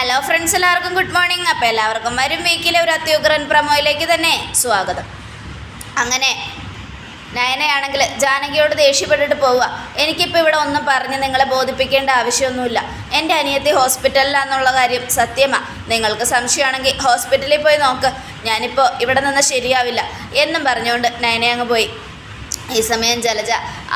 Hello friends എല്ലാവർക്കും good morning അപ്പോൾ എല്ലാവർക്കും വരും വീക്കിലെ ഒരു അത്യുഗ്രൻ പ്രമോയിലേക്ക് തന്നെ സ്വാഗതം. അങ്ങനെ നയനയാണെങ്കിൽ ജാനകിയോട് ദേഷ്യപ്പെട്ടിട്ട് പോവുക. എനിക്കിപ്പോൾ ഇവിടെ ഒന്നും പറഞ്ഞ് നിങ്ങളെ ബോധിപ്പിക്കേണ്ട ആവശ്യമൊന്നുമില്ല. എന്റെ അനിയത്തി ഹോസ്പിറ്റലിലാണെന്നുള്ള കാര്യം സത്യമാണ് നിങ്ങൾക്ക് സംശയമാണെങ്കിൽ ഹോസ്പിറ്റലിൽ പോയി നോക്ക്. ഞാനിപ്പോൾ ഇവിടെ നിന്ന് ശരിയാവില്ല. എന്നും പറഞ്ഞുകൊണ്ട് നയന അങ്ങ് പോയി. ഈ സമയം ജലജ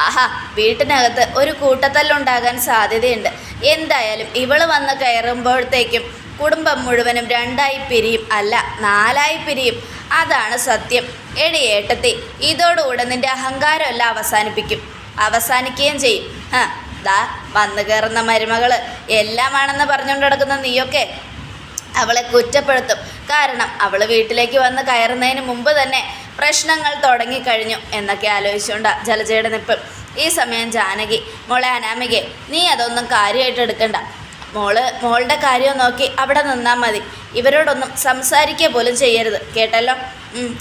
ആഹാ വീട്ടിനകത്ത് ഒരു കൂട്ടത്തല്ലുണ്ടാകാൻ സാധ്യതയുണ്ട്. എന്തായാലും ഇവൾ വന്ന് കയറുമ്പോഴത്തേക്കും കുടുംബം മുഴുവനും രണ്ടായി പിരിയും അല്ല നാലായി പിരിയും. അതാണ് സത്യം. എടി ഏട്ടത്തി ഇതോടുകൂടെ നിന്റെ അഹങ്കാരമെല്ലാം അവസാനിപ്പിക്കും. അവസാനിക്കുകയും ചെയ്യും. ആ ദാ വന്നു കയറുന്ന മരുമകൾ എല്ലാമാണെന്ന് പറഞ്ഞുകൊണ്ട് നടക്കുന്ന നീയൊക്കെ അവളെ കുറ്റപ്പെടുത്തും. കാരണം അവൾ വീട്ടിലേക്ക് വന്ന് കയറുന്നതിന് മുമ്പ് തന്നെ പ്രശ്നങ്ങൾ തുടങ്ങിക്കഴിഞ്ഞു എന്നൊക്കെ ആലോചിച്ചുകൊണ്ട് ജലജയുടെ നിപ്പ്. ഈ സമയം ജാനകി മോളെ അനാമികെ നീ അതൊന്നും കാര്യമായിട്ട് എടുക്കണ്ട. മോൾ മോളുടെ കാര്യം നോക്കി അവിടെ നിന്നാൽ മതി. ഇവരോടൊന്നും സംസാരിക്കുക പോലും ചെയ്യരുത്. കേട്ടല്ലോ?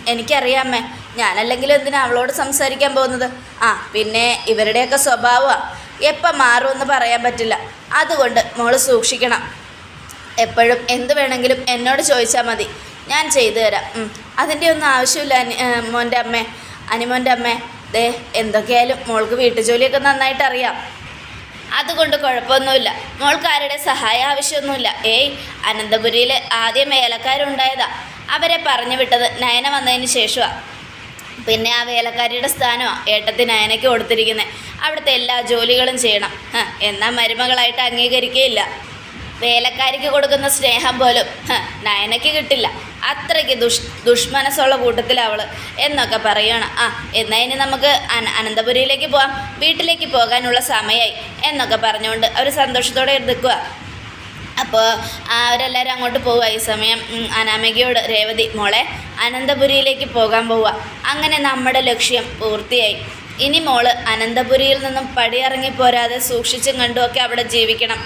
എനിക്കറിയാമേ ഞാനല്ലെങ്കിലും എന്തിനാ അവളോട് സംസാരിക്കാൻ പോകുന്നത്? ആ പിന്നെ ഇവരുടെയൊക്കെ സ്വഭാവമാണ് എപ്പം മാറുമെന്ന് പറയാൻ പറ്റില്ല. അതുകൊണ്ട് മോൾ സൂക്ഷിക്കണം. എപ്പോഴും എന്ത് വേണമെങ്കിലും എന്നോട് ചോദിച്ചാൽ മതി. ഞാൻ ചെയ്തു തരാം. അതിന്റെ ഒന്നും ആവശ്യമില്ല. അനി മോന്റെ അമ്മേ. അനിമോന്റെ അമ്മേ. ദേ എന്തൊക്കെയായാലും മോൾക്ക് വീട്ടുജോലിയൊക്കെ നന്നായിട്ട് അറിയാം. അതുകൊണ്ട് കുഴപ്പമൊന്നുമില്ല. മോൾക്ക് ആരുടെ സഹായം ആവശ്യമൊന്നുമില്ല. ഏയ് അനന്തപുരിയിൽ ആദ്യം വേലക്കാരുണ്ടായതാ. അവരെ പറഞ്ഞു വിട്ടത് നയന വന്നതിന് ശേഷമാണ് പിന്നെ ആ വേലക്കാരിയുടെ സ്ഥാനമാണ് ഏട്ടത്തിന് നയനയ്ക്ക് കൊടുത്തിരിക്കുന്നത് അവിടുത്തെ എല്ലാ ജോലികളും ചെയ്യണം. എന്നാൽ മരുമകളായിട്ട് അംഗീകരിക്കുകയില്ല വേലക്കാരിക്ക് കൊടുക്കുന്ന സ്നേഹം പോലും നയനയ്ക്ക് കിട്ടില്ല. അത്രയ്ക്ക് ദുഷ് ദുഷ്മനസ്സുള്ള കൂട്ടത്തിൽ അവൾ എന്നൊക്കെ പറയണം. ആ എന്നാൽ ഇനി നമുക്ക് അന അനന്തപുരിയിലേക്ക് പോവാം. വീട്ടിലേക്ക് പോകാനുള്ള സമയമായി എന്നൊക്കെ പറഞ്ഞുകൊണ്ട് അവർ സന്തോഷത്തോടെ നിൽക്കുക അപ്പോൾ അവരെല്ലാവരും അങ്ങോട്ട് പോവുക ഈ സമയം. അനാമികയോട് രേവതി മോളെ അനന്തപുരിയിലേക്ക് പോകാൻ പോവുക അങ്ങനെ നമ്മുടെ ലക്ഷ്യം പൂർത്തിയായി. ഇനി മോൾ അനന്തപുരിയിൽ നിന്നും പടിയിറങ്ങി പോരാതെ സൂക്ഷിച്ചും കണ്ടുമൊക്കെ അവിടെ ജീവിക്കണം.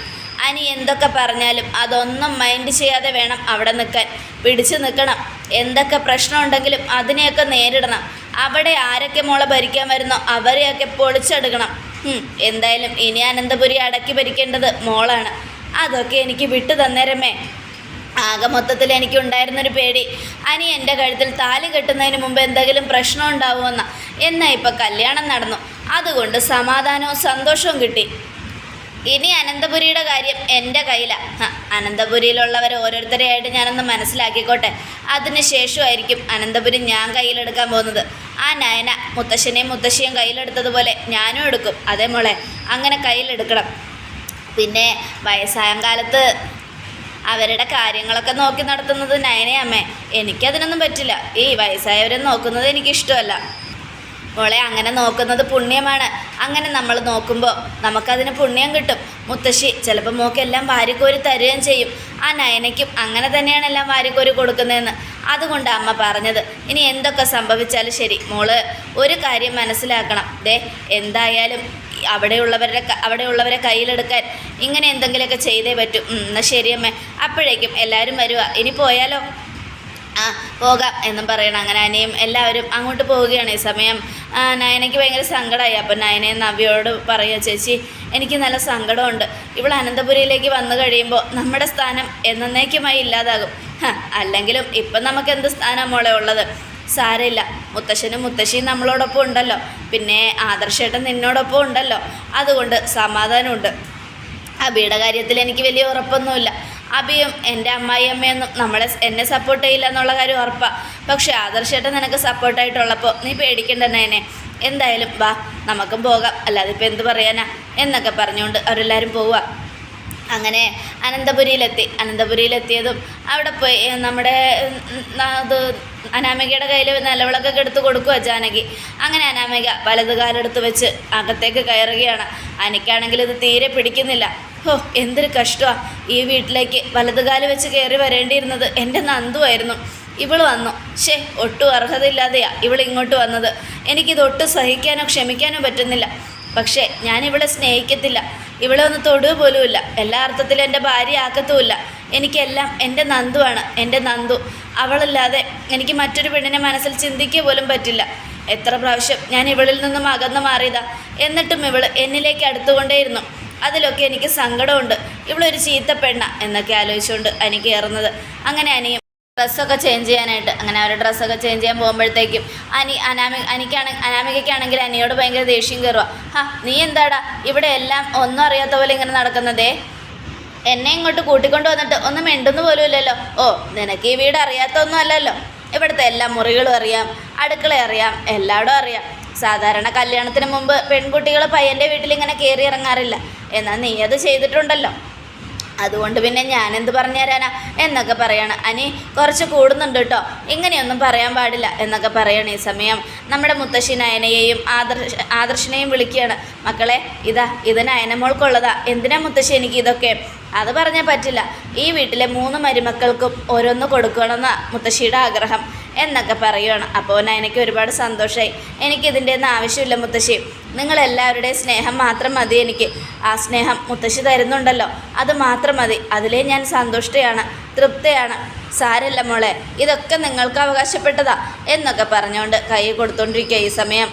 അനി എന്തൊക്കെ പറഞ്ഞാലും അതൊന്നും മൈൻഡ് ചെയ്യാതെ വേണം അവിടെ നിൽക്കാൻ. പിടിച്ചു നിൽക്കണം. എന്തൊക്കെ പ്രശ്നമുണ്ടെങ്കിലും അതിനെയൊക്കെ നേരിടണം. അവിടെ ആരൊക്കെ മോളെ ഭരിക്കാൻ വരുന്നോ അവരെയൊക്കെ പൊളിച്ചെടുക്കണം. എന്തായാലും ഇനി അനന്തപുരി അടക്കി ഭരിക്കേണ്ടത് മോളാണ്. അതൊക്കെ എനിക്ക് വിട്ടു തന്നേരമേ. ആകെ മൊത്തത്തിൽ എനിക്ക് എനിക്കുണ്ടായിരുന്നൊരു പേടി. അനി എന്റെ കഴുത്തിൽ താലി കെട്ടുന്നതിന് മുമ്പ് എന്തെങ്കിലും പ്രശ്നം ഉണ്ടാവുമെന്ന എന്നാൽ ഇപ്പം കല്യാണം നടന്നു. അതുകൊണ്ട് സമാധാനവും സന്തോഷവും കിട്ടി. ഇനി അനന്തപുരിയുടെ കാര്യം എന്റെ കയ്യിലാണ് അനന്തപുരിയിലുള്ളവർ ഓരോരുത്തരെയായിട്ട് ഞാനൊന്ന് മനസ്സിലാക്കിക്കോട്ടെ. അതിന് ശേഷമായിരിക്കും അനന്തപുരി ഞാൻ കയ്യിലെടുക്കാൻ പോകുന്നത്. ആ നയന മുത്തശ്ശനെയും മുത്തശ്ശിയും കയ്യിലെടുത്തതുപോലെ ഞാനും എടുക്കും. അതേ മോളെ അങ്ങനെ കയ്യിലെടുക്കണം. പിന്നെ വയസ്സായ കാലത്ത് അവരുടെ കാര്യങ്ങളൊക്കെ നോക്കി നടത്തുന്നത് നയനയമ്മേ. എനിക്കതിനൊന്നും പറ്റില്ല. ഈ വയസ്സായവരെ നോക്കുന്നത് എനിക്കിഷ്ടമല്ല. മോളെ അങ്ങനെ നോക്കുന്നത് പുണ്യമാണ്. അങ്ങനെ നമ്മൾ നോക്കുമ്പോൾ നമുക്കതിന് പുണ്യം കിട്ടും. മുത്തശ്ശി ചിലപ്പോൾ മോക്കെല്ലാം വാരിക്കോരി തരുകയും ചെയ്യും. ആ നയനയ്ക്കും അങ്ങനെ തന്നെയാണ് എല്ലാം വാരിക്കോരി കൊടുക്കുന്നതെന്ന്. അതുകൊണ്ട് അമ്മ പറഞ്ഞത്. ഇനി എന്തൊക്കെ സംഭവിച്ചാലും ശരി. മോൾ ഒരു കാര്യം മനസ്സിലാക്കണം. ദേ എന്തായാലും അവിടെയുള്ളവരുടെ അവിടെയുള്ളവരെ കയ്യിലെടുക്കാൻ ഇങ്ങനെ എന്തെങ്കിലുമൊക്കെ ചെയ്തേ പറ്റും. എന്നാൽ ശരിയമ്മേ അപ്പോഴേക്കും എല്ലാവരും വരുക ഇനി പോയാലോ? ആ പോകാം എന്നും പറയണം. അങ്ങനെ അനിയും എല്ലാവരും അങ്ങോട്ട് പോവുകയാണ്. ഈ സമയം നയനയ്ക്ക് ഭയങ്കര സങ്കടമായി അപ്പം നയനെ നവ്യോട് പറയുക ചേച്ചി എനിക്ക് നല്ല സങ്കടമുണ്ട്. ഇവൾ അനന്തപുരിയിലേക്ക് വന്നു കഴിയുമ്പോൾ നമ്മുടെ സ്ഥാനം എന്നേക്കുമായി ഇല്ലാതാകും. അല്ലെങ്കിലും ഇപ്പം നമുക്ക് എന്ത് സ്ഥാനം മോളെ ഉള്ളത്? സാരമില്ല. മുത്തശ്ശനും മുത്തശ്ശിയും നമ്മളോടൊപ്പം ഉണ്ടല്ലോ. പിന്നെ ആദർശേട്ടൻ നിന്നോടൊപ്പം ഉണ്ടല്ലോ. അതുകൊണ്ട് സമാധാനമുണ്ട്. അബിയുടെ കാര്യത്തിൽ എനിക്ക് വലിയ ഉറപ്പൊന്നുമില്ല. അബിയും എന്റെ അമ്മായിയമ്മയൊന്നും നമ്മളെ എന്നെ സപ്പോർട്ട് ചെയ്യില്ല എന്നുള്ള കാര്യം ഉറപ്പാണ് പക്ഷെ ആദർശേട്ടൻ നിനക്ക് സപ്പോർട്ടായിട്ടുള്ളപ്പോൾ നീ പേടിക്കണ്ട നയനെ. എന്തായാലും വാ നമുക്കും പോകാം. അല്ലാതെ ഇപ്പം എന്ത് പറയാനാ? എന്നൊക്കെ പറഞ്ഞുകൊണ്ട് അവരെല്ലാവരും പോവുക അങ്ങനെ അനന്തപുരിയിലെത്തി. അനന്തപുരിയിലെത്തിയതും അവിടെ പോയി നമ്മുടെ അത് അനാമികയുടെ കയ്യിൽ നിലവിളക്കൊക്കെ എടുത്ത് കൊടുക്കുക ജാനകി. അങ്ങനെ അനാമിക വലതുകാലെടുത്ത് വെച്ച് അകത്തേക്ക് കയറുകയാണ്. അനിക്കാണെങ്കിൽ ഇത് തീരെ പിടിക്കുന്നില്ല. ഹോ എന്തൊരു കഷ്ടമാണ് ഈ വീട്ടിലേക്ക് വലത് കാൽ വെച്ച് കയറി വരേണ്ടിയിരുന്നത് എന്റെ നന്ദുവായിരുന്നു ഇവൾ വന്നു. ഷേ ഒട്ടും അർഹതയില്ലാതെയാ ഇവൾ ഇങ്ങോട്ട് വന്നത്. എനിക്കിത് ഒട്ടും സഹിക്കാനോ ക്ഷമിക്കാനോ പറ്റുന്നില്ല. പക്ഷേ ഞാൻ ഇവളെ സ്നേഹിക്കത്തില്ല. ഇവളെ ഒന്ന് തൊടുക പോലുമില്ല. എല്ലാ അർത്ഥത്തിലും എന്റെ ഭാര്യ ആക്കത്തുമില്ല. എനിക്കെല്ലാം എന്റെ നന്ദുവാണ് എന്റെ നന്ദു. അവളല്ലാതെ എനിക്ക് മറ്റൊരു പെണ്ണിനെ മനസ്സിൽ ചിന്തിക്കുക പോലും പറ്റില്ല. എത്ര പ്രാവശ്യം ഞാൻ ഇവളിൽ നിന്നും അകന്നു മാറിയതാ. എന്നിട്ടും ഇവൾ എന്നിലേക്ക് അടുത്തുകൊണ്ടേയിരുന്നു. അതിലൊക്കെ എനിക്ക് സങ്കടമുണ്ട്. ഇവളൊരു ചീത്ത പെണ്ണ എന്നൊക്കെ ആലോചിച്ചുകൊണ്ട് അനി കയറുന്നത് അങ്ങനെ അനിയും ഡ്രസ്സൊക്കെ ചേഞ്ച് ചെയ്യാനായിട്ട് അങ്ങനെ അവരുടെ ഡ്രസ്സൊക്കെ ചേഞ്ച് ചെയ്യാൻ പോകുമ്പോഴത്തേക്കും അനി അനാമി അനിക്കാണ് അനാമികയ്ക്കാണെങ്കിൽ അനിയോട് ഭയങ്കര ദേഷ്യം കയറുക ഹാ നീ എന്താടാ? ഇവിടെ എല്ലാം ഒന്നും അറിയാത്ത പോലെ ഇങ്ങനെ നടക്കുന്നതേ? എന്നെ ഇങ്ങോട്ട് കൂട്ടിക്കൊണ്ട് വന്നിട്ട് ഒന്നും മിണ്ടുന്നു പോലും ഇല്ലല്ലോ. ഓ നിനക്ക് ഈ വീട് അറിയാത്തൊന്നും അല്ലല്ലോ. ഇവിടുത്തെ എല്ലാ മുറികളും അറിയാം അടുക്കള അറിയാം എല്ലായിടും അറിയാം. സാധാരണ കല്യാണത്തിന് മുമ്പ് പെൺകുട്ടികൾ പയ്യന്റെ വീട്ടിൽ ഇങ്ങനെ കയറി ഇറങ്ങാറില്ല. എന്നാൽ നീ അത് ചെയ്തിട്ടുണ്ടല്ലോ. അതുകൊണ്ട് പിന്നെ ഞാൻ എന്ത് പറഞ്ഞു തരാനാ? എന്നൊക്കെ പറയാണ്. അനി കുറച്ച് കൂടുന്നുണ്ട് കേട്ടോ ഇങ്ങനെയൊന്നും പറയാൻ പാടില്ല എന്നൊക്കെ പറയണം ഈ സമയം. നമ്മുടെ മുത്തശ്ശി നയനയെയും ആദർശ ആദർശനെയും വിളിക്കുകയാണ്. മക്കളെ ഇതാ ഇത് നയനമോൾക്കുള്ളതാ എന്തിനാ മുത്തശ്ശി എനിക്ക് ഇതൊക്കെ? അത് പറഞ്ഞാൽ പറ്റില്ല. ഈ വീട്ടിലെ മൂന്ന് മരുമക്കൾക്കും ഓരോന്ന് കൊടുക്കണമെന്ന മുത്തശ്ശിയുടെ ആഗ്രഹം. എന്നൊക്കെ പറയുകയാണ് അപ്പോൾ നയനയ്ക്ക് ഒരുപാട് സന്തോഷമായി എനിക്കിതിന്റെ ഒന്നും ആവശ്യമില്ല മുത്തശ്ശി. നിങ്ങളെല്ലാവരുടെയും സ്നേഹം മാത്രം മതി എനിക്ക്. ആ സ്നേഹം മുത്തശ്ശി തരുന്നുണ്ടല്ലോ. അത് മാത്രം മതി. അതിലേ ഞാൻ സന്തുഷ്ടയാണ് തൃപ്തയാണ്. സാരല്ല മോളെ ഇതൊക്കെ നിങ്ങൾക്ക് അവകാശപ്പെട്ടതാ എന്നൊക്കെ പറഞ്ഞുകൊണ്ട് കൈ കൊടുത്തോണ്ടിരിക്കുക ഈ സമയം.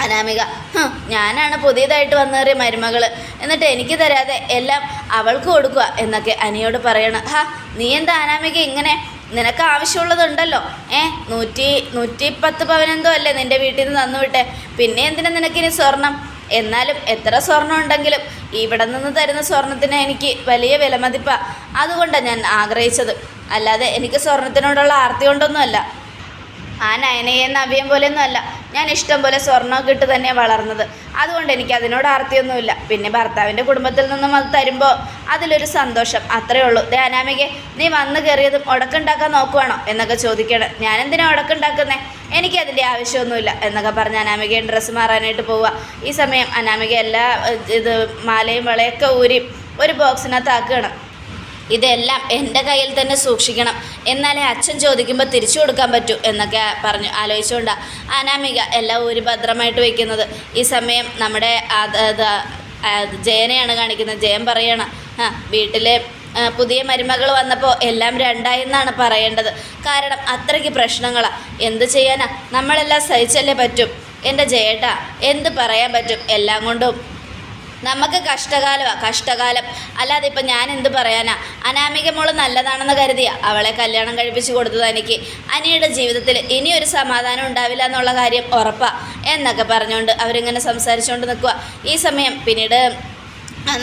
അനാമിക "ഹും, ഞാനാണ് പുതിയതായിട്ട് വന്നേറിയ മരുമകൾ എന്നിട്ട് എനിക്ക് തരാതെ എല്ലാം അവൾക്ക് കൊടുക്കുക എന്നൊക്കെ അനിയോട് പറയണം. ഹാ നീ എന്താ അനാമിക ഇങ്ങനെ നിനക്ക് ആവശ്യമുള്ളതുണ്ടല്ലോ. ഏ നൂറ്റി നൂറ്റി പത്ത് പവനെന്തോ അല്ലേ നിന്റെ വീട്ടിൽ നിന്ന് തന്നു വിട്ടെ. പിന്നെ എന്തിനാ നിനക്കിനി സ്വർണം? എന്നാലും എത്ര സ്വർണം ഉണ്ടെങ്കിലും ഇവിടെ നിന്ന് തരുന്ന സ്വർണത്തിന് എനിക്ക് വലിയ വിലമതിപ്പാണ് അതുകൊണ്ടാണ് ഞാൻ ആഗ്രഹിച്ചത്. അല്ലാതെ എനിക്ക് സ്വർണത്തിനോടുള്ള ആർത്തി കൊണ്ടൊന്നുമല്ല. ആ നയനയെന്ന അവിയം പോലെയൊന്നും അല്ല ഞാൻ ഇഷ്ടം പോലെ സ്വർണമൊക്കെ ഇട്ട് തന്നെ വളർന്നത്. അതുകൊണ്ട് എനിക്ക് അതിനോട് ആർത്തിയൊന്നുമില്ല. പിന്നെ ഭർത്താവിന്റെ കുടുംബത്തിൽ നിന്നും അത് തരുമ്പോൾ അതിലൊരു സന്തോഷം. അത്രേ ഉള്ളൂ. ദേ അനാമികെ നീ വന്ന് കയറിയതും ഉടക്കുണ്ടാക്കാൻ നോക്കുവാണോ എന്നൊക്കെ ചോദിക്കണം. ഞാൻ എന്തിനാ ഉടക്കുണ്ടാക്കുന്നേ എനിക്ക് അതിന്റെ ആവശ്യമൊന്നുമില്ല എന്നൊക്കെ പറഞ്ഞ് അനാമികയും ഡ്രസ്സ് മാറാനായിട്ട് പോവുക. ഈ സമയം അനാമിക എല്ലാ ഇത് മാലയും വളയൊക്കെ ഊരി ഒരു ബോക്സിനകത്ത് ആക്കുകയാണ് ഇതെല്ലാം എന്റെ കയ്യിൽ തന്നെ സൂക്ഷിക്കണം. എന്നാലേ അച്ഛൻ ചോദിക്കുമ്പോൾ തിരിച്ചു കൊടുക്കാൻ പറ്റൂ എന്നൊക്കെ പറഞ്ഞു. ആലോചിച്ചുകൊണ്ടാണ് അനാമിക എല്ലാം ഒരു ഭദ്രമായിട്ട് വയ്ക്കുന്നത് ഈ സമയം നമ്മുടെ ജയനെയാണ് കാണിക്കുന്നത്. ജയൻ പറയണം ആ വീട്ടിലെ പുതിയ മരുമകൾ വന്നപ്പോൾ എല്ലാം രണ്ടായി എന്നാണ് പറയേണ്ടത്. കാരണം അത്രയ്ക്ക് പ്രശ്നങ്ങളാണ് എന്ത് ചെയ്യാനാ? നമ്മളെല്ലാം സഹിച്ചല്ലേ പറ്റും. എന്റെ ജയേട്ടാ എന്ത് പറയാൻ പറ്റും? എല്ലാം കൊണ്ടും നമുക്ക് കഷ്ടകാലമാണ് കഷ്ടകാലം. അല്ലാതെ ഇപ്പം ഞാൻ എന്ത് പറയാനാ? അനാമിക മോൾ നല്ലതാണെന്ന് കരുതിയ അവളെ കല്യാണം കഴിപ്പിച്ച് കൊടുത്തത് എനിക്ക്. അനിയുടെ ജീവിതത്തിൽ ഇനിയൊരു സമാധാനം ഉണ്ടാവില്ല എന്നുള്ള കാര്യം ഉറപ്പാ. എന്നൊക്കെ പറഞ്ഞുകൊണ്ട് അവരിങ്ങനെ സംസാരിച്ചുകൊണ്ട് നിൽക്കുക ഈ സമയം പിന്നീട്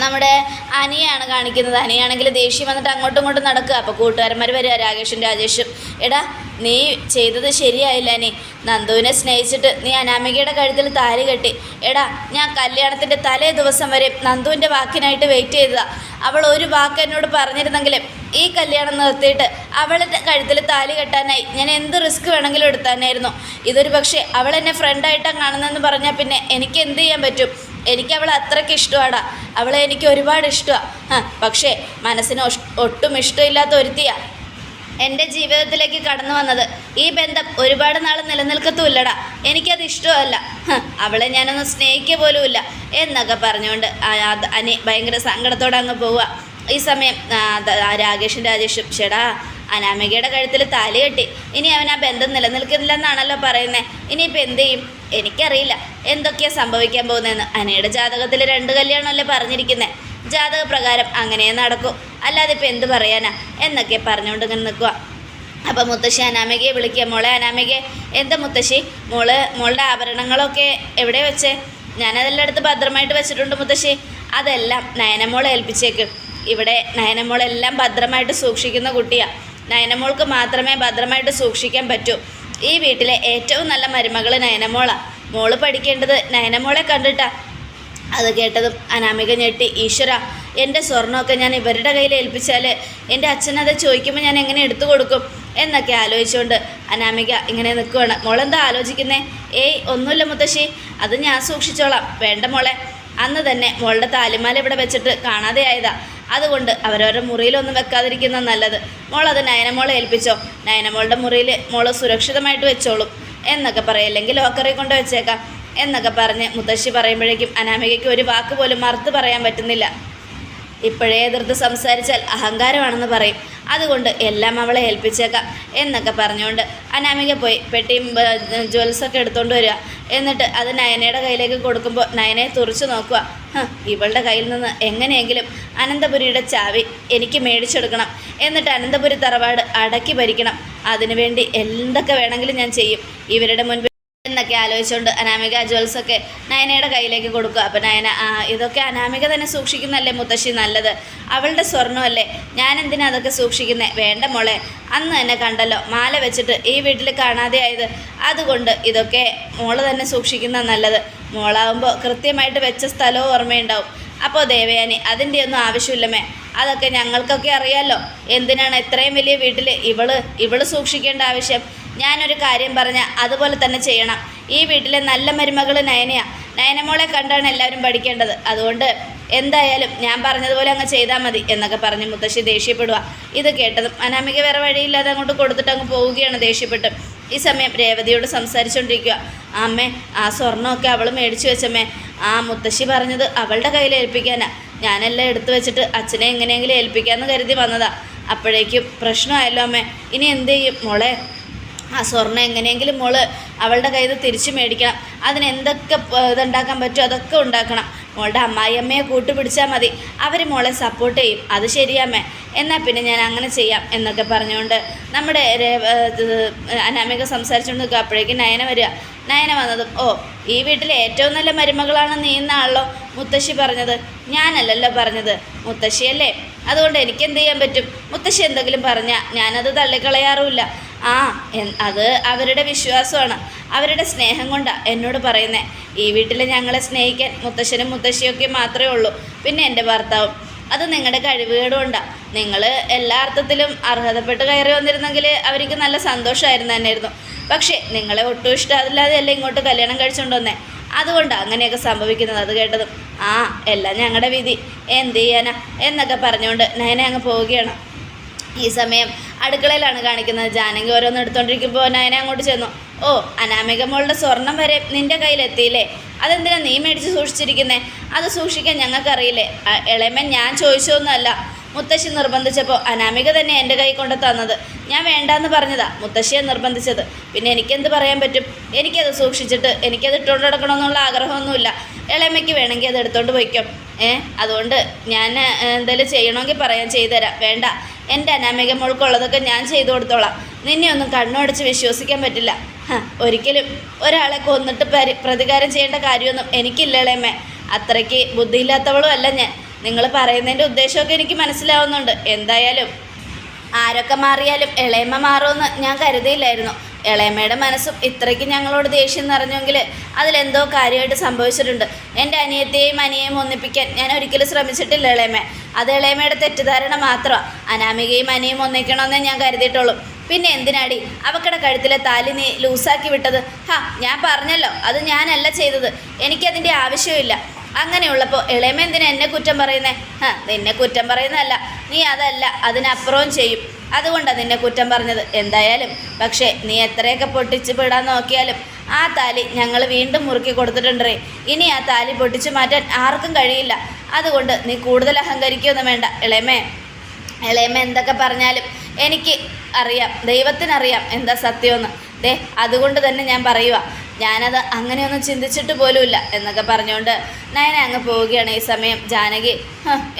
നമ്മുടെ അനിയാണ് കാണിക്കുന്നത്. അനിയാണെങ്കിൽ ദേഷ്യം വന്നിട്ട് അങ്ങോട്ടും ഇങ്ങോട്ടും നടക്കുക. അപ്പോൾ കൂട്ടുകാരന്മാർ വരിക രാകേഷും രാജേഷും. എടാ നീ ചെയ്തത് ശരിയായില്ല നീ നന്ദുവിനെ സ്നേഹിച്ചിട്ട് നീ അനാമികയുടെ കഴുത്തിൽ താലി കെട്ടി. എടാ ഞാൻ കല്യാണത്തിന്റെ തലേ ദിവസം വരെ നന്ദുവിന്റെ വാക്കിനായിട്ട് വെയിറ്റ് ചെയ്തതാ. അവൾ ഒരു വാക്ക് എന്നോട് പറഞ്ഞിരുന്നെങ്കിൽ ഈ കല്യാണം നിർത്തിയിട്ട് അവളുടെ കഴുത്തിൽ താലി കെട്ടാനായി. ഞാൻ എന്ത് റിസ്ക് വേണമെങ്കിലും എടുത്താനായിരുന്നു. ഇതൊരു പക്ഷേ അവൾ എന്നെ ഫ്രണ്ടായിട്ടാണ് കാണുന്നതെന്ന് പറഞ്ഞാൽ പിന്നെ എനിക്ക് എന്ത് ചെയ്യാൻ പറ്റും? എനിക്ക് അവളെ അത്രയ്ക്ക് ഇഷ്ടമാടാ അവളെ എനിക്ക് ഒരുപാട് ഇഷ്ടമാണ് പക്ഷേ മനസ്സിന് ഒട്ടും ഇഷ്ടമില്ലാത്ത ഒരുത്തിയാണ് എന്റെ ജീവിതത്തിലേക്ക് കടന്നു വന്നത്. ഈ ബന്ധം ഒരുപാട് നാൾ നിലനിൽക്കത്തുമില്ലടാ. എനിക്കത് ഇഷ്ടമല്ല. അവളെ ഞാനൊന്ന് സ്നേഹിക്കുക പോലുമില്ല എന്നൊക്കെ പറഞ്ഞുകൊണ്ട് അനി ഭയങ്കര സങ്കടത്തോടെ അങ്ങ് പോവുക. ഈ സമയം രാകേഷും രാജേഷും ചേടാ അനാമികയുടെ കഴുത്തിൽ താലി കെട്ടി. ഇനി അവൻ ആ ബന്ധം നിലനിൽക്കുന്നില്ലെന്നാണല്ലോ പറയുന്നത് ഇനിയിപ്പോൾ എന്ത് ചെയ്യും? എനിക്കറിയില്ല. എന്തൊക്കെയാണ് സംഭവിക്കാൻ പോകുന്നതെന്ന്. അനയുടെ ജാതകത്തിൽ രണ്ട് കല്യാണമല്ലേ പറഞ്ഞിരിക്കുന്നത് ജാതക പ്രകാരം അങ്ങനെ നടക്കും. അല്ലാതെ ഇപ്പം എന്ത് പറയാനാ? എന്നൊക്കെ പറഞ്ഞുകൊണ്ട് ഇങ്ങനെ നിൽക്കുക അപ്പം മുത്തശ്ശി അനാമികയെ വിളിക്കുക. മോളെ അനാമികയെ എന്താ മുത്തശ്ശി? മോൾ മോളുടെ ആഭരണങ്ങളൊക്കെ എവിടെ വെച്ചേ? ഞാനതെല്ലാം അടുത്ത് ഭദ്രമായിട്ട് വെച്ചിട്ടുണ്ട് മുത്തശ്ശി. അതെല്ലാം നയനമോളെ ഏൽപ്പിച്ചേക്ക്. ഇവിടെ നയനമോളെല്ലാം ഭദ്രമായിട്ട് സൂക്ഷിക്കുന്ന കുട്ടിയാണ് നയനമോൾക്ക് മാത്രമേ ഭദ്രമായിട്ട് സൂക്ഷിക്കാൻ പറ്റൂ. ഈ വീട്ടിലെ ഏറ്റവും നല്ല മരുമകൾ നയനമോളാണ് മോൾ പഠിക്കേണ്ടത് നയനമോളെ കണ്ടിട്ടാ. അത് കേട്ടതും അനാമിക ഞെട്ടി ഈശ്വര എന്റെ സ്വർണമൊക്കെ ഞാൻ ഇവരുടെ കയ്യിൽ ഏൽപ്പിച്ചാൽ എന്റെ അച്ഛനത് ചോദിക്കുമ്പോൾ ഞാൻ എങ്ങനെ എടുത്തു കൊടുക്കും? എന്നൊക്കെ ആലോചിച്ചുകൊണ്ട് അനാമിക ഇങ്ങനെ നിൽക്കുവാണ് മോളെന്താ ആലോചിക്കുന്നേ? ഏയ് ഒന്നുമില്ല മുത്തശ്ശി. അത് ഞാൻ സൂക്ഷിച്ചോളാം. വേണ്ട മോളെ. അന്ന് തന്നെ മോളുടെ താലിമാല ഇവിടെ വെച്ചിട്ട് കാണാതെയായതാ. അതുകൊണ്ട് അവരവരുടെ മുറിയിലൊന്നും വെക്കാതിരിക്കുന്ന നല്ലത്. മോൾ അത് നയനമോളെ ഏൽപ്പിച്ചോ? നയനമോളുടെ മുറിയിൽ മോൾ സുരക്ഷിതമായിട്ട് വെച്ചോളും. എന്നൊക്കെ പറയും. അല്ലെങ്കിൽ ലോക്കറി കൊണ്ട് വെച്ചേക്കാം. എന്നൊക്കെ പറഞ്ഞ് മുത്തശ്ശി പറയുമ്പോഴേക്കും അനാമികയ്ക്ക് ഒരു വാക്ക് പോലും മറുത്ത് പറയാൻ പറ്റുന്നില്ല. ഇപ്പോഴേ എതിർത്ത് സംസാരിച്ചാൽ അഹങ്കാരമാണെന്ന് പറയും. അതുകൊണ്ട് എല്ലാം അവളെ ഏൽപ്പിച്ചേക്കാം എന്നൊക്കെ പറഞ്ഞുകൊണ്ട് അനാമിക പോയി പെട്ടിയും ജ്വൽസൊക്കെ എടുത്തുകൊണ്ട് വരിക. എന്നിട്ട് അത് നയനയുടെ കയ്യിലേക്ക് കൊടുക്കുമ്പോൾ നയനയെ തുറച്ചു നോക്കുക. ഇവളുടെ കയ്യിൽ നിന്ന് എങ്ങനെയെങ്കിലും അനന്തപുരിയുടെ ചാവി എനിക്ക് മേടിച്ചെടുക്കണം. എന്നിട്ട് അനന്തപുരി തറവാട് അടക്കി ഭരിക്കണം. അതിനുവേണ്ടി എന്തൊക്കെ വേണമെങ്കിലും ഞാൻ ചെയ്യും. ഇവരുടെ മുൻപിൽ എന്നൊക്കെ ആലോചിച്ചുകൊണ്ട് അനാമിക ജ്വൽസൊക്കെ നയനയുടെ കയ്യിലേക്ക് കൊടുക്കുക. അപ്പം നയന ഇതൊക്കെ അനാമിക തന്നെ സൂക്ഷിക്കുന്നല്ലേ മുത്തശ്ശി നല്ലത്? അവളുടെ സ്വർണമല്ലേ? ഞാൻ എന്തിനാ അതൊക്കെ സൂക്ഷിക്കുന്നത് വേണ്ട മോളെ അന്ന് തന്നെ കണ്ടല്ലോ മാല വെച്ചിട്ട് ഈ വീട്ടിൽ കാണാതെയായത് അതുകൊണ്ട് ഇതൊക്കെ മോൾ തന്നെ സൂക്ഷിക്കുന്ന നല്ലത്. മോളാവുമ്പോൾ കൃത്യമായിട്ട് വെച്ച സ്ഥലവും ഓർമ്മയുണ്ടാവും. അപ്പോൾ ദേവയാനി അതിന്റെ ഒന്നും ആവശ്യമില്ലമേ അതൊക്കെ ഞങ്ങൾക്കൊക്കെ അറിയാമല്ലോ എന്തിനാണ് ഇത്രയും വലിയ വീട്ടിൽ ഇവൾ ഇവൾ സൂക്ഷിക്കേണ്ട ആവശ്യം? ഞാനൊരു കാര്യം പറഞ്ഞ അതുപോലെ തന്നെ ചെയ്യണം. ഈ വീട്ടിലെ നല്ല മരുമകൾ നയനയാണ് നയനമോളെ കണ്ടാണ് എല്ലാവരും പഠിക്കേണ്ടത്. അതുകൊണ്ട് എന്തായാലും ഞാൻ പറഞ്ഞതുപോലെ അങ്ങ് ചെയ്താൽ മതി എന്നൊക്കെ പറഞ്ഞ് മുത്തശ്ശി ദേഷ്യപ്പെടുക ഇത് കേട്ടതും അനാമിക വേറെ വഴിയില്ലാതെ അങ്ങോട്ട് കൊടുത്തിട്ട് അങ്ങ് പോവുകയാണ് ദേഷ്യപ്പെട്ട്. ഈ സമയം രേവതിയോട് സംസാരിച്ചുകൊണ്ടിരിക്കുക അമ്മേ ആ സ്വർണമൊക്കെ അവൾ മേടിച്ചു വെച്ചമ്മേ. ആ മുത്തശ്ശി പറഞ്ഞത് അവളുടെ കയ്യിൽ ഏൽപ്പിക്കാനാ. ഞാനെല്ലാം എടുത്തു വെച്ചിട്ട് അച്ഛനെ എങ്ങനെയെങ്കിലും ഏൽപ്പിക്കാമെന്ന് കരുതി വന്നതാ. അപ്പോഴേക്കും പ്രശ്നമായല്ലോ അമ്മേ. ഇനി എന്ത് ചെയ്യും? മോളെ ആ സ്വർണം എങ്ങനെയെങ്കിലും മോൾ അവളുടെ കയ്യിൽ നിന്ന് തിരിച്ചു മേടിക്കണം. അതിനെന്തൊക്കെ ഇതുണ്ടാക്കാൻ പറ്റുമോ അതൊക്കെ ഉണ്ടാക്കണം. മോളുടെ അമ്മായിയമ്മയെ കൂട്ടുപിടിച്ചാൽ മതി. അവർ മോളെ സപ്പോർട്ട് ചെയ്യും. അത് ശരിയാമേ എന്നാൽ പിന്നെ ഞാൻ അങ്ങനെ ചെയ്യാം എന്നൊക്കെ പറഞ്ഞുകൊണ്ട് നമ്മുടെ അനാമിക സംസാരിച്ചുകൊണ്ട് നിൽക്കുക അപ്പോഴേക്കും നയന വരിക. നയന വന്നതും ഓ ഈ വീട്ടിലെ ഏറ്റവും നല്ല മരുമകളാണ് നീ എന്നാണല്ലോ മുത്തശ്ശി പറഞ്ഞത്? ഞാനല്ലല്ലോ പറഞ്ഞത്. മുത്തശ്ശിയല്ലേ. അതുകൊണ്ട് എനിക്ക് എന്ത് ചെയ്യാൻ പറ്റും? മുത്തശ്ശി എന്തെങ്കിലും പറഞ്ഞാൽ ഞാനത് തള്ളിക്കളയാറുമില്ല. ആ അത് അവരുടെ വിശ്വാസമാണ്. അവരുടെ സ്നേഹം കൊണ്ടാണ് എന്നോട് പറയുന്നത് ഈ വീട്ടിൽ ഞങ്ങളെ സ്നേഹിക്കാൻ മുത്തശ്ശനും മുത്തശ്ശിയൊക്കെ മാത്രമേ ഉള്ളൂ. പിന്നെ എന്റെ ഭർത്താവും. അത് നിങ്ങളുടെ കഴിവുകേട് നിങ്ങൾ എല്ലാ അർത്ഥത്തിലും അർഹതപ്പെട്ട് കയറി വന്നിരുന്നെങ്കിൽ അവർക്ക് നല്ല സന്തോഷമായിരുന്നു തന്നെയായിരുന്നു. പക്ഷേ നിങ്ങളെ ഒട്ടും ഇഷ്ടമില്ലാതെ ഇങ്ങോട്ട് കല്യാണം കഴിച്ചുകൊണ്ട് വന്നേ? അതുകൊണ്ടാണ് അങ്ങനെയൊക്കെ സംഭവിക്കുന്നത് അത് കേട്ടതും. ആ എല്ലാം ഞങ്ങളുടെ വിധി. എന്ത് ചെയ്യാനാ? എന്നൊക്കെ പറഞ്ഞുകൊണ്ട് നയനെ അങ്ങ് പോവുകയാണ്. ഈ സമയം അടുക്കളയിലാണ് കാണിക്കുന്നത്. ജാനകി ഓരോന്ന് എടുത്തോണ്ടിരിക്കുമ്പോൾ നയന അങ്ങോട്ട് ചെന്നു. ഓ അനാമിക മോളുടെ സ്വർണം വരെ നിന്റെ കയ്യിലെത്തിയില്ലേ? അതെന്തിനാ നീ മേടിച്ച് സൂക്ഷിച്ചിരിക്കുന്നേ? അത് സൂക്ഷിക്കാൻ ഞങ്ങൾക്കറിയില്ലേ? ഇളയമൻ ഞാൻ ചോദിച്ചൊന്നുമല്ല മുത്തശ്ശി നിർബന്ധിച്ചപ്പോൾ അനാമിക തന്നെ എന്റെ കൈ കൊണ്ട് തന്നത്. ഞാൻ വേണ്ടാന്ന് പറഞ്ഞതാ മുത്തശ്ശിയെ നിർബന്ധിച്ചത്. പിന്നെ എനിക്കെന്ത് പറയാൻ പറ്റും? എനിക്കത് സൂക്ഷിച്ചിട്ട് എനിക്കത് ഇട്ടുകൊണ്ട് നടക്കണമെന്നുള്ള ആഗ്രഹമൊന്നുമില്ല. ഇളയമ്മയ്ക്ക് വേണമെങ്കിൽ അത് എടുത്തോണ്ട് പോയിക്കോ. അതുകൊണ്ട് ഞാൻ എന്തെങ്കിലും ചെയ്യണമെങ്കിൽ പറയാൻ ചെയ്തുതരാം. വേണ്ട. എന്റെ അനാമിക മോൾക്കുള്ളതൊക്കെ ഞാൻ ചെയ്തു കൊടുത്തോളാം. നിന്നെ ഒന്നും കണ്ണുടച്ച് വിശ്വസിക്കാൻ പറ്റില്ല. ഒരിക്കലും ഒരാളെ കൊന്നിട്ട് പരി പ്രതികാരം ചെയ്യേണ്ട കാര്യമൊന്നും എനിക്കില്ല ഇളയമ്മേ അത്രയ്ക്ക് ബുദ്ധിയില്ലാത്തവളും അല്ല ഞാൻ. നിങ്ങൾ പറയുന്നതിന്റെ ഉദ്ദേശമൊക്കെ എനിക്ക് മനസ്സിലാവുന്നുണ്ട്. എന്തായാലും ആരൊക്കെ മാറിയാലും ഇളയമ്മ മാറുമെന്ന് ഞാൻ കരുതിയില്ലായിരുന്നു. ഇളയമ്മയുടെ മനസ്സും ഇത്രയ്ക്ക് ഞങ്ങളോട് ദേഷ്യം നിറഞ്ഞെങ്കിൽ അതിലെന്തോ കാര്യമായിട്ട് സംഭവിച്ചിട്ടുണ്ട്. എന്റെ അനിയത്തെയും അനിയെയും ഒന്നിപ്പിക്കാൻ ഞാൻ ഒരിക്കലും ശ്രമിച്ചിട്ടില്ല ഇളയമ്മ. അത് ഇളയമ്മയുടെ തെറ്റിദ്ധാരണ മാത്രമാണ് അനാമികയും അനിയും ഒന്നിക്കണമെന്നേ ഞാൻ കരുതിയിട്ടുള്ളൂ. പിന്നെ എന്തിനാടി? അവക്കടെ കഴുത്തിലെ താലി നീ ലൂസാക്കി വിട്ടത്. ഹാ ഞാൻ പറഞ്ഞല്ലോ. അത് ഞാനല്ല ചെയ്തത്. എനിക്കതിന്റെ ആവശ്യമില്ല അങ്ങനെയുള്ളപ്പോൾ ഇളയമ എന്തിനാ എന്നെ കുറ്റം പറയുന്നേ? ഹാ നിന്നെ കുറ്റം പറയുന്നതല്ല. നീ അതല്ല. അതിനപ്പുറവും ചെയ്യും. അതുകൊണ്ടാണ് നിന്നെ കുറ്റം പറഞ്ഞത്. എന്തായാലും പക്ഷേ നീ എത്രയൊക്കെ പൊട്ടിച്ച് വിടാൻ നോക്കിയാലും ആ താലി ഞങ്ങൾ വീണ്ടും മുറുക്കി കൊടുത്തിട്ടുണ്ടേ ഇനി ആ താലി പൊട്ടിച്ചു മാറ്റാൻ ആർക്കും കഴിയില്ല. അതുകൊണ്ട് നീ കൂടുതൽ അഹങ്കരിക്കുകയൊന്നും വേണ്ട. ഇളയമേ ഇളയമ്മ എന്തൊക്കെ പറഞ്ഞാലും എനിക്ക് അറിയാം. ദൈവത്തിനറിയാം എന്താ സത്യമെന്ന്. ദേ അതുകൊണ്ട് തന്നെ ഞാൻ പറയുക ഞാനത് അങ്ങനെയൊന്നും ചിന്തിച്ചിട്ട് പോലുമില്ല എന്നൊക്കെ പറഞ്ഞുകൊണ്ട് നയന അങ്ങ് പോവുകയാണ് ഈ സമയം. ജാനകി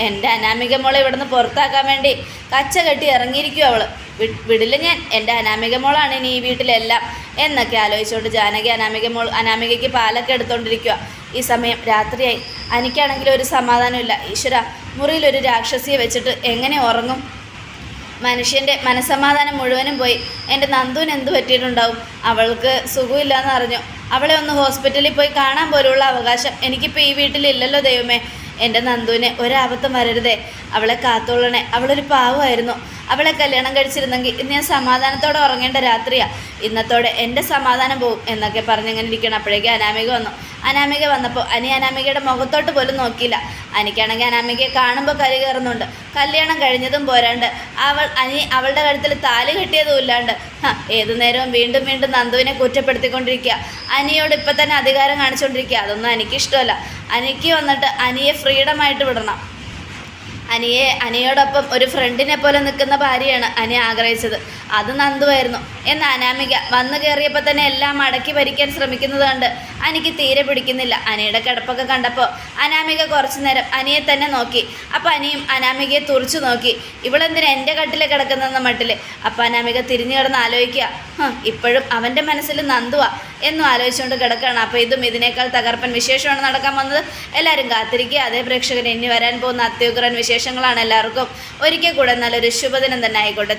എന്റെ അനാമിക മോളെ ഇവിടുന്ന് പുറത്താക്കാൻ വേണ്ടി കച്ച കെട്ടി ഇറങ്ങിയിരിക്കും അവൾ വിടില്ല ഞാൻ എന്റെ അനാമിക മോളാണ് ഇനി ഈ വീട്ടിലെല്ലാം എന്നൊക്കെ ആലോചിച്ചുകൊണ്ട് ജാനകി അനാമിക മോൾ അനാമികയ്ക്ക് പാലൊക്കെ എടുത്തുകൊണ്ടിരിക്കുക ഈ സമയം രാത്രിയായി. എനിക്കാണെങ്കിലും ഒരു സമാധാനമില്ല ഈശ്വര മുറിയിലൊരു രാക്ഷസിയെ വെച്ചിട്ട് എങ്ങനെ ഉറങ്ങും? മനുഷ്യന്റെ മനസമാധാനം മുഴുവനും പോയി. എന്റെ നന്ദുവിന് എന്ത് പറ്റിയിട്ടുണ്ടാവും? അവൾക്ക് സുഖമില്ലാന്ന് അറിഞ്ഞു. അവളെ ഒന്ന് ഹോസ്പിറ്റലിൽ പോയി കാണാൻ പോലുള്ള അവകാശം എനിക്കിപ്പോൾ ഈ വീട്ടിലില്ലല്ലോ ദൈവമേ. എന്റെ നന്ദുവിന് ഒരാപത്തും വരരുതേ. അവളെ കാത്തോളണേ. അവളൊരു പാവമായിരുന്നു. അവളെ കല്യാണം കഴിച്ചിരുന്നെങ്കിൽ ഇന്ന് ഞാൻ സമാധാനത്തോടെ ഉറങ്ങേണ്ട രാത്രിയാ. ഇന്നത്തോടെ എന്റെ സമാധാനം പോവും എന്നൊക്കെ പറഞ്ഞിങ്ങനെ ഇരിക്കണം അപ്പോഴേക്കും അനാമിക വന്നു. അനാമിക വന്നപ്പോൾ അനി അനാമികയുടെ മുഖത്തോട്ട് പോലും നോക്കിയില്ല. അനിക്കാണെങ്കിൽ അനാമികയെ കാണുമ്പോൾ കരി കയറുന്നുണ്ട്. കല്യാണം കഴിഞ്ഞതും പോരാണ്ട്. അവൾ അനി അവളുടെ കഴുത്തിൽ താലി കെട്ടിയതും ഇല്ലാണ്ട് ഏതു നേരവും വീണ്ടും വീണ്ടും നന്ദുവിനെ കുറ്റപ്പെടുത്തിക്കൊണ്ടിരിക്കുക. അനിയോട് ഇപ്പം തന്നെ അധികാരം കാണിച്ചുകൊണ്ടിരിക്കുക അതൊന്നും എനിക്കിഷ്ടമല്ല അനിക്ക് വന്നിട്ട് അനിയെ ഫ്രീഡമായിട്ട് വിടണം. അനിയെ അനിയോടൊപ്പം ഒരു ഫ്രണ്ടിനെ പോലെ നിൽക്കുന്ന ഭാര്യയാണ് അനി ആഗ്രഹിച്ചത്. അത് നന്ദുവായിരുന്നു. എന്ന അനാമിക വന്നു കയറിയപ്പോൾ തന്നെ എല്ലാം അടക്കി ഭരിക്കാൻ ശ്രമിക്കുന്നത് കണ്ട് അനിക്ക് തീരെ പിടിക്കുന്നില്ല. അനിയുടെ കിടപ്പൊക്കെ കണ്ടപ്പോൾ അനാമിക കുറച്ചു നേരം അനിയെ തന്നെ നോക്കി. അപ്പം അനിയും അനാമികയെ തുറച്ചു നോക്കി. ഇവളെന്തിനാ എന്റെ കട്ടിൽ കിടക്കുന്നെന്ന മട്ടിൽ അപ്പം അനാമിക തിരിഞ്ഞു കിടന്ന് ആലോചിക്കുക. ഇപ്പോഴും അവന്റെ മനസ്സിൽ നന്ദുവാ എന്നും ആലോചിച്ചുകൊണ്ട് കിടക്കുകയാണ്. അപ്പോൾ ഇതും ഇതിനേക്കാൾ തകർപ്പൻ വിശേഷമാണ് നടക്കാൻ വന്നത്. എല്ലാവരും കാത്തിരിക്കുക. അതേ പ്രേക്ഷകർ ഇനി വരാൻ പോകുന്ന അത്യുഗ്രൻ വിശേഷങ്ങളാണ് എല്ലാവർക്കും. ഒരിക്കൽ കൂടെ നല്ലൊരു ശുഭദിനം തന്നെ ആയിക്കോട്ടെ.